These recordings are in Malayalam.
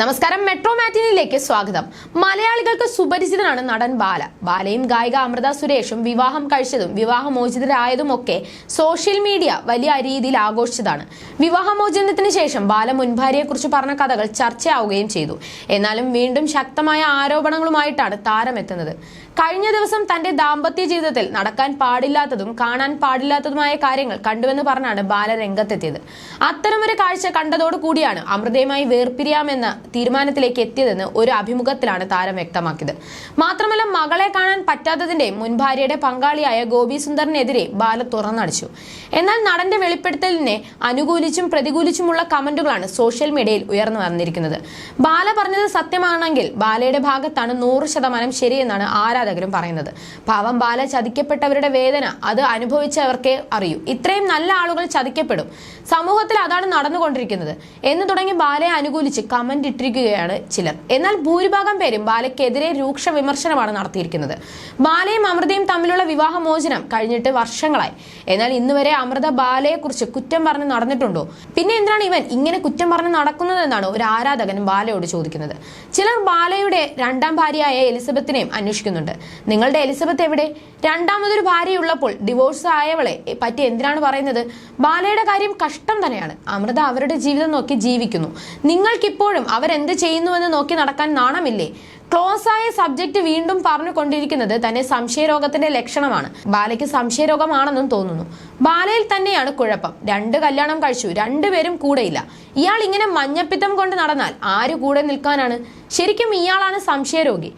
നമസ്കാരം മെട്രോ മാറ്റിനിലേക്ക് സ്വാഗതം. മലയാളികൾക്ക് സുപരിചിതനാണ് നടൻ ബാല. ബാലയും ഗായിക അമൃത സുരേഷും വിവാഹം കഴിച്ചതും വിവാഹമോചിതരായതും ഒക്കെ സോഷ്യൽ മീഡിയ വലിയ രീതിയിൽ ആഘോഷിച്ചതാണ്. വിവാഹമോചനത്തിന് ശേഷം ബാല മുൻഭാര്യയെക്കുറിച്ച് പറഞ്ഞ കഥകൾ ചർച്ചയാവുകയും ചെയ്തു. എന്നാലും വീണ്ടും ശക്തമായ ആരോപണങ്ങളുമായിട്ടാണ് താരമെത്തുന്നത്. കഴിഞ്ഞ ദിവസം തന്റെ ദാമ്പത്യ ജീവിതത്തിൽ നടക്കാൻ പാടില്ലാത്തതും കാണാൻ പാടില്ലാത്തതുമായ കാര്യങ്ങൾ കണ്ടുവെന്ന് പറഞ്ഞാണ് ബാല രംഗത്തെത്തിയത്. അത്തരമൊരു കാഴ്ച കണ്ടതോടുകൂടിയാണ് അമൃതയുമായി വേർപിരിയാമെന്ന തീരുമാനത്തിലേക്ക് എത്തിയതെന്ന് ഒരു അഭിമുഖത്തിലാണ് താരം വ്യക്തമാക്കിയത്. മാത്രമല്ല മകളെ കാണാൻ പറ്റാത്തതിന്റെ മുൻ ഭാര്യയുടെ പങ്കാളിയായ ഗോപി സുന്ദറിനെതിരെ ബാല തുറന്നടിച്ചു. എന്നാൽ നടന്റെ വെളിപ്പെടുത്തലിനെ അനുകൂലിച്ചും പ്രതികൂലിച്ചുമുള്ള കമന്റുകളാണ് സോഷ്യൽ മീഡിയയിൽ ഉയർന്നു വന്നിരിക്കുന്നത്. ബാല പറഞ്ഞത് സത്യമാണെങ്കിൽ ബാലയുടെ ഭാഗത്താണ് നൂറ് ശതമാനം ശരിയെന്നാണ് ആരാധകരും പറയുന്നത്. പാവം ബാല ചതിക്കപ്പെട്ടവരുടെ വേദന അത് അനുഭവിച്ചവർക്കേ അറിയൂ. ഇത്രയും നല്ല ആളുകൾ ചതിക്കപ്പെടും. സമൂഹത്തിൽ അതാണ് നടന്നുകൊണ്ടിരിക്കുന്നത്. എന്ന് തുടങ്ങി ബാലയെ അനുകൂലിച്ച് കമന്റ് ഇട്ടിരിക്കുകയാണ് ചിലർ. എന്നാൽ ഭൂരിഭാഗം പേരും ബാലയ്ക്കെതിരെ രൂക്ഷ വിമർശനമാണ് നടത്തിയിരിക്കുന്നത്. ബാലയും അമൃതയും തമ്മിലുള്ള വിവാഹമോചനം കഴിഞ്ഞിട്ട് വർഷങ്ങളായി. എന്നാൽ ഇന്ന് വരെ അമൃത ബാലയെക്കുറിച്ച് കുറ്റം പറഞ്ഞ് നടന്നിട്ടുണ്ടോ? പിന്നെ എന്തിനാണ് ഇവൻ ഇങ്ങനെ കുറ്റം പറഞ്ഞ് നടക്കുന്നതെന്നാണ് ഒരു ആരാധകൻ ബാലയോട് ചോദിക്കുന്നത്. ചിലർ ബാലയുടെ രണ്ടാം ഭാര്യയായ എലിസബത്തിനെയും അന്വേഷിക്കുന്നുണ്ട്. നിങ്ങളുടെ എലിസബത്ത് എവിടെ? രണ്ടാമതൊരു ഭാര്യയുള്ളപ്പോൾ ഡിവോഴ്സ് ആയവളെ പറ്റി എന്തിനാണ് പറയുന്നത്? ബാലയുടെ കാര്യം കഷ്ടം തന്നെയാണ്. അമൃത അവരുടെ ജീവിതം നോക്കി ജീവിക്കുന്നു. നിങ്ങൾക്കിപ്പോഴും അവരെന്ത് ചെയ്യുന്നുവെന്ന് നോക്കി നടക്കാൻ നാണമില്ലേ? ക്ലോസ് ആയ സബ്ജക്ട് വീണ്ടും പറഞ്ഞുകൊണ്ടിരിക്കുന്നത് തന്നെ സംശയരോഗത്തിന്റെ ലക്ഷണമാണ്. ബാലയ്ക്ക് സംശയരോഗമാണെന്നും തോന്നുന്നു. ബാലയിൽ തന്നെയാണ് കുഴപ്പം. രണ്ട് കല്യാണം കഴിച്ചു. രണ്ടുപേരും കൂടെയില്ല. ഇയാൾ ഇങ്ങനെ മഞ്ഞപ്പിത്തം കൊണ്ട് നടന്നാൽ ആര് കൂടെ നിൽക്കാനാണ്? ശരിക്കും ഇയാളാണ് സംശയരോഗി.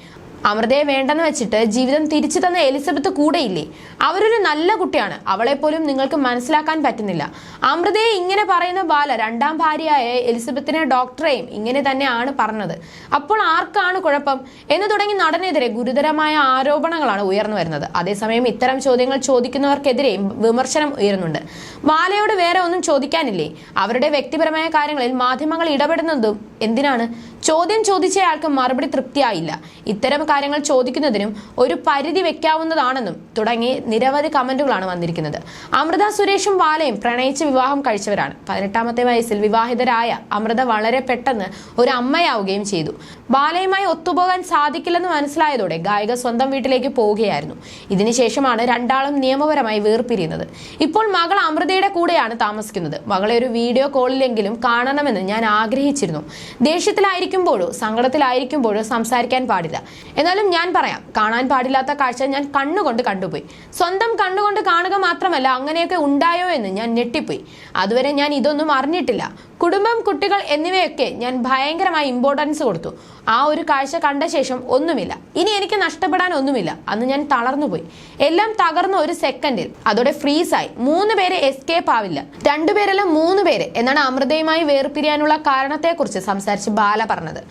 അമൃതയെ വേണ്ടെന്ന് വെച്ചിട്ട് ജീവിതം തിരിച്ചു തന്ന എലിസബത്ത് കൂടെയില്ലേ? അവരൊരു നല്ല കുട്ടിയാണ്. അവളെ പോലും നിങ്ങൾക്ക് മനസ്സിലാക്കാൻ പറ്റുന്നില്ല. അമൃതയെ ഇങ്ങനെ പറയുന്ന ബാല രണ്ടാം ഭാര്യയായ എലിസബത്തിനെ ഡോക്ടറെയും ഇങ്ങനെ തന്നെയാണ് പറഞ്ഞത്. അപ്പോൾ ആർക്കാണ് കുഴപ്പം? എന്ന് തുടങ്ങി നടനെതിരെ ഗുരുതരമായ ആരോപണങ്ങളാണ് ഉയർന്നു വരുന്നത്. അതേസമയം ഇത്തരം ചോദ്യങ്ങൾ ചോദിക്കുന്നവർക്കെതിരെയും വിമർശനം ഉയരുന്നുണ്ട്. ബാലയോട് വേറെ ഒന്നും ചോദിക്കാനില്ലേ? അവരുടെ വ്യക്തിപരമായ കാര്യങ്ങളിൽ മാധ്യമങ്ങൾ ഇടപെടുന്നതും എന്തിനാണ്? ചോദ്യം ചോദിച്ചയാൾക്ക് മറുപടി തൃപ്തിയായില്ല. ഇത്തരം കാര്യങ്ങൾ ചോദിക്കുന്നതിനും ഒരു പരിധി വെക്കാവുന്നതാണെന്നും തുടങ്ങി നിരവധി കമന്റുകളാണ് വന്നിരിക്കുന്നത്. അമൃത സുരേഷും ബാലയും പ്രണയിച്ച് വിവാഹം കഴിച്ചവരാണ്. പതിനെട്ടാമത്തെ വയസ്സിൽ വിവാഹിതരായ അമൃത വളരെ പെട്ടെന്ന് ഒരു അമ്മയാവുകയും ചെയ്തു. ബാലയുമായി ഒത്തുപോകാൻ സാധിക്കില്ലെന്ന് മനസ്സിലായതോടെ ഗായിക സ്വന്തം വീട്ടിലേക്ക് പോവുകയായിരുന്നു. ഇതിനുശേഷമാണ് രണ്ടാളും നിയമപരമായി വേർപിരിയുന്നത്. ഇപ്പോൾ മകൾ അമൃതയുടെ കൂടെയാണ് താമസിക്കുന്നത്. മകളെ ഒരു വീഡിയോ കോളിലെങ്കിലും കാണണമെന്ന് ഞാൻ ആഗ്രഹിച്ചിരുന്നു. ദേഷ്യത്തിലായിരിക്കുമ്പോഴോ സങ്കടത്തിലായിരിക്കുമ്പോഴോ സംസാരിക്കാൻ പാടില്ല. എന്നാലും ഞാൻ പറയാം കാണാൻ പാടില്ലാത്ത കാഴ്ച ഞാൻ കണ്ണുകൊണ്ട് കണ്ടുപോയി. സ്വന്തം കണ്ണുകൊണ്ട് കാണുക മാത്രമല്ല അങ്ങനെയൊക്കെ ഉണ്ടായോ എന്ന് ഞാൻ ഞെട്ടിപ്പോയി. അതുവരെ ഞാൻ ഇതൊന്നും അറിഞ്ഞിട്ടില്ല. കുടുംബം കുട്ടികൾ എന്നിവയൊക്കെ ഞാൻ ഭയങ്കരമായി ഇമ്പോർട്ടൻസ് കൊടുത്തു. ആ ഒരു കാഴ്ച കണ്ട ശേഷം ഒന്നുമില്ല. ഇനി എനിക്ക് നഷ്ടപ്പെടാൻ ഒന്നുമില്ല. അന്ന് ഞാൻ തളർന്നുപോയി. എല്ലാം തകർന്ന ഒരു സെക്കൻഡിൽ അതോടെ ഫ്രീസായി മൂന്ന് പേരെ എസ്കേപ്പ് ആവില്ല. രണ്ടുപേരല്ല മൂന്ന് പേര് എന്നാണ് അമൃതയുമായി വേർപിരിയാനുള്ള കാരണത്തെക്കുറിച്ച് സംസാരിച്ച് ബാല പറഞ്ഞത്.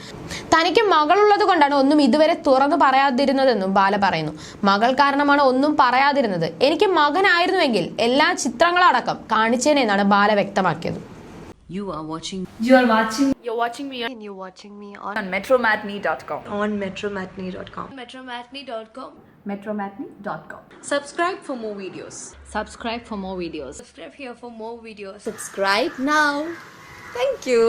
തനിക്ക് മകളുള്ളത് കൊണ്ടാണ് ഒന്നും ഇതുവരെ തുറന്നു പറയാതിരുന്നതെന്നും ബാല പറയുന്നു മകൾ കാരണമാണ് ഒന്നും പറയാതിരുന്നത് എനിക്ക് മകനായിരുന്നുവെങ്കിൽ എല്ലാ ചിത്രങ്ങളടക്കം കാണിച്ചേനെന്നാണ് ബാല വ്യക്തമാക്കിയത് You are watching You are watching You're watching me and you're watching me on on metromatney.com. on metromatney.com. metromatney.com. Metromatney.com. Subscribe for more videos. subscribe for more videos. Subscribe here for more videos. Subscribe now. Thank you.